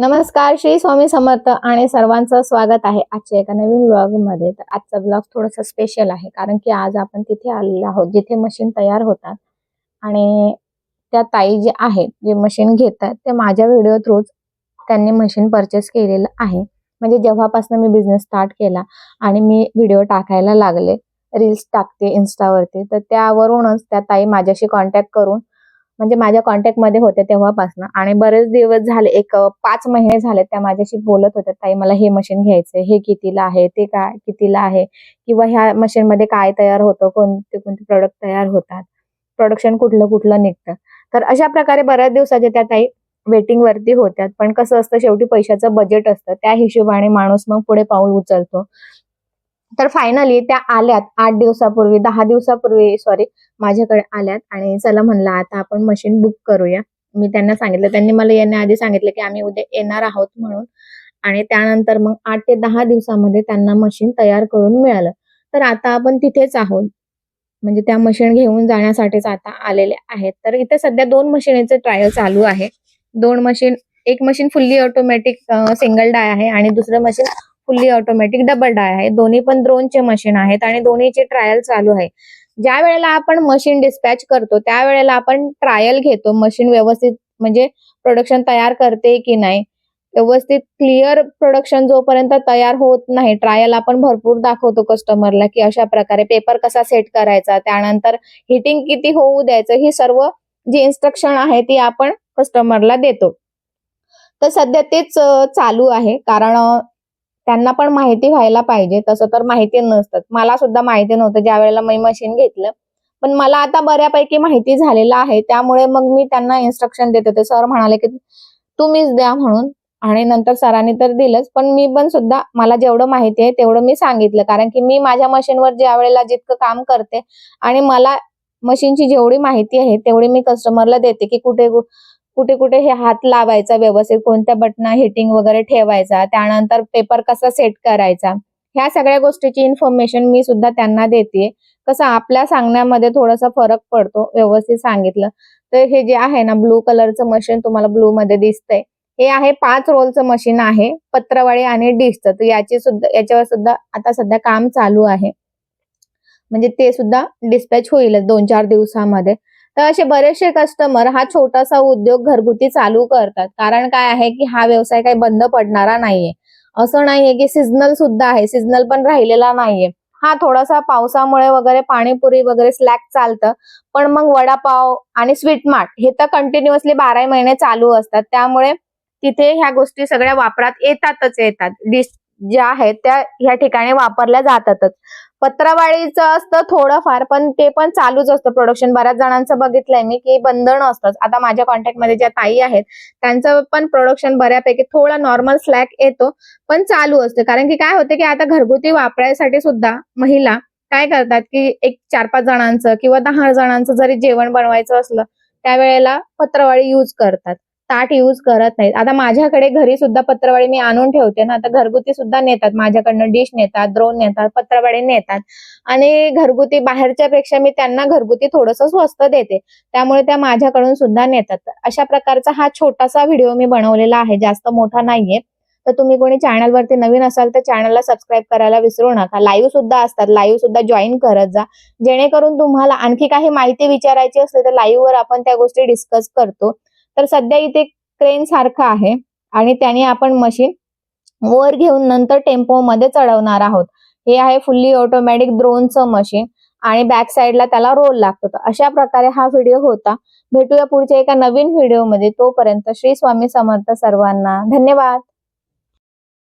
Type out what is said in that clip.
नमस्कार श्री स्वामी समर्थ आणि सर्वांचं स्वागत आहे आजच्या एका नवीन ब्लॉगमध्ये तर आजचा ब्लॉग थोडासा स्पेशल आहे कारण की आज आपण तिथे आलेलो आहोत जिथे मशीन तयार होतात. आणि त्या ताई जे आहेत जे मशीन घेतात ते माझ्या व्हिडिओ थ्रूच त्यांनी मशीन परचेस केलेलं आहे. म्हणजे जेव्हापासून मी बिझनेस स्टार्ट केला आणि मी व्हिडिओ टाकायला लागले रील्स टाकते इन्स्टावरती तर त्यावरूनच त्या ताई माझ्याशी कॉन्टॅक्ट करून म्हणजे माझ्या कॉन्टॅक्टमध्ये होते तेव्हापासून. आणि बरेच दिवस झाले एक पाच महिने झाले त्या माझ्याशी बोलत होत्या. ताई मला हे मशीन घ्यायचंय. हे कितीला आहे? ते काय कितीला आहे? किंवा ह्या मशीन मध्ये काय तयार होतं? कोणते कोणते प्रोडक्ट तयार होतात? प्रोडक्शन कुठलं कुठलं निघतं? तर अशा प्रकारे बऱ्याच दिवसाच्या त्या ताई वेटिंग वरती होत्यात पण कसं असतं शेवटी पैशाचं बजेट असतं. त्या हिशोबाने माणूस मग पुढे पाऊल उचलतो. तर फायनली त्या आल्यात आठ दिवसापूर्वी दहा दिवसापूर्वी सॉरी माझ्याकडे आल्यात आणि चला म्हणलं आता आपण मशीन बुक करूया. मी त्यांना सांगितलं त्यांनी मला येण्याआधी सांगितलं की आम्ही उद्या येणार आहोत म्हणून. आणि त्यानंतर मग आठ ते दहा दिवसामध्ये त्यांना मशीन तयार करून मिळालं. तर आता आपण तिथेच आहोत. म्हणजे त्या मशीन घेऊन जाण्यासाठीच आता आलेले आहेत. तर इथे सध्या दोन मशीनचे ट्रायल चालू आहे. दोन मशीन एक machine fully automatic single die आहे आणि दुसरं machine fully automatic double die आहे. दोन्ही पण ड्रोनचे मशीन आहेत आणि दोन्हीचे ट्रायल चालू आहे. ज्या वेळेला आपण मशीन डिस्पॅच करतो त्यावेळेला आपण ट्रायल घेतो मशीन व्यवस्थित म्हणजे प्रोडक्शन तयार करते की नाही. व्यवस्थित क्लिअर प्रोडक्शन जोपर्यंत तयार होत नाही ट्रायल आपण भरपूर दाखवतो कस्टमरला की अशा प्रकारे पेपर कसा सेट करायचा त्यानंतर हिटिंग किती होऊ द्यायचं ही सर्व जी इन्स्ट्रक्शन आहे ती आपण कस्टमरला देतो. तर सध्या तेच चालू आहे. कारण त्यांना पण माहिती व्हायला पाहिजे. तसं तर माहिती नसतं. मला सुद्धा माहिती नव्हतं. ज्या वेळेला मी मशीन घेतलं. पण मला आता बऱ्यापैकी माहिती झालेलं आहे. त्यामुळे मग मी त्यांना इन्स्ट्रक्शन देत. होते सर म्हणाले की तुम्हीच द्या म्हणून. आणि नंतर सरांनी तर दिलंच. पण मी पण सुद्धा मला जेवढं माहिती आहे तेवढं मी सांगितलं. कारण की मी माझ्या मशीनवर ज्या वेळेला जितकं काम करते आणि मला मशीनची जेवढी माहिती आहे तेवढी मी कस्टमरला देते की कुठे कुठे कुठे हे हात लावायचा व्यवस्थित कोणत्या बटना हिटिंग वगैरे ठेवायचा त्यानंतर पेपर कसा सेट करायचा ह्या सगळ्या गोष्टीची इन्फॉर्मेशन मी सुद्धा त्यांना देते. कसं आपल्या सांगण्यामध्ये थोडासा फरक पडतो व्यवस्थित सांगितलं. तर हे जे आहे ना ब्लू कलरचं मशीन तुम्हाला ब्लू मध्ये दिसतंय. हे आहे पाच रोलचं मशीन आहे पत्रवाळी आणि डिशचं तर याची सुद्धा याच्यावर सुद्धा आता सध्या काम चालू आहे. म्हणजे ते सुद्धा डिस्पॅच होईल दोन चार दिवसामध्ये. तर असे बरेचसे कस्टमर हा छोटासा उद्योग घरगुती चालू करतात. कारण काय आहे की हा व्यवसाय काही बंद पडणारा नाहीये. असं नाहीये की सिजनल सुद्धा आहे. सिजनल पण राहिलेला नाहीये. हा थोडासा पावसामुळे वगैरे पाणीपुरी वगैरे स्लॅक चालतं. पण मग वडापाव आणि स्वीट मार्ट हे तर कंटिन्युअसली बारा महिने चालू असतात. त्यामुळे तिथे ह्या गोष्टी सगळ्या वापरात येतातच येतात. डिश ज्या आहेत त्या ह्या ठिकाणी वापरल्या जातातच. पत्रावाळीचं असतं थोडंफार पण ते पण चालूच असतं. प्रोडक्शन बऱ्याच जणांचं बघितलंय मी की बंधन नसतंच. आता माझ्या कॉन्टॅक्टमध्ये ज्या ताई आहेत त्यांचं पण प्रोडक्शन बऱ्यापैकी थोडा नॉर्मल स्लॅक येतो पण चालू असते. कारण की काय होते की आता घरगुती वापरायसाठी सुद्धा महिला काय करतात की एक चार पाच जणांचं किंवा दहा जणांचं जरी जेवण बनवायचं असलं त्यावेळेला पत्रवाळी यूज करतात. ताट यूज करत नाहीत. आता माझ्याकडे घरी सुद्धा पत्रवाळी मी आणून ठेवते ना आता घरगुती सुद्धा नेतात. माझ्याकडनं डिश नेतात द्रोण नेतात पत्रवाळी नेतात. आणि घरगुती बाहेरच्या पेक्षा मी त्यांना घरगुती थोडस स्वस्त देते. त्यामुळे त्या माझ्याकडून सुद्धा नेतात. अशा प्रकारचा हा छोटासा व्हिडिओ मी बनवलेला आहे. जास्त मोठा नाहीये. तर तुम्ही कोणी चॅनल वरती नवीन असाल तर चॅनलला सबस्क्राईब करायला विसरू नका. लाईव्ह सुद्धा असतात. लाईव्ह सुद्धा जॉईन करत जा. जेणेकरून तुम्हाला आणखी काही माहिती विचारायची असते तर लाईव्हवर आपण त्या गोष्टी डिस्कस करतो. तर सध्या इथे क्रेन सारखं आहे आणि त्याने आपण मशीन वर घेऊन नंतर टेम्पो मध्ये चढवणार आहोत. हे आहे फुल्ली ऑटोमॅटिक ड्रोनचं मशीन आणि बॅक साईडला त्याला रोल लागतो. अशा प्रकारे हा व्हिडिओ होता. भेटूया पुढच्या एका नवीन व्हिडिओमध्ये तोपर्यंत श्री स्वामी समर्थ सर्वांना धन्यवाद.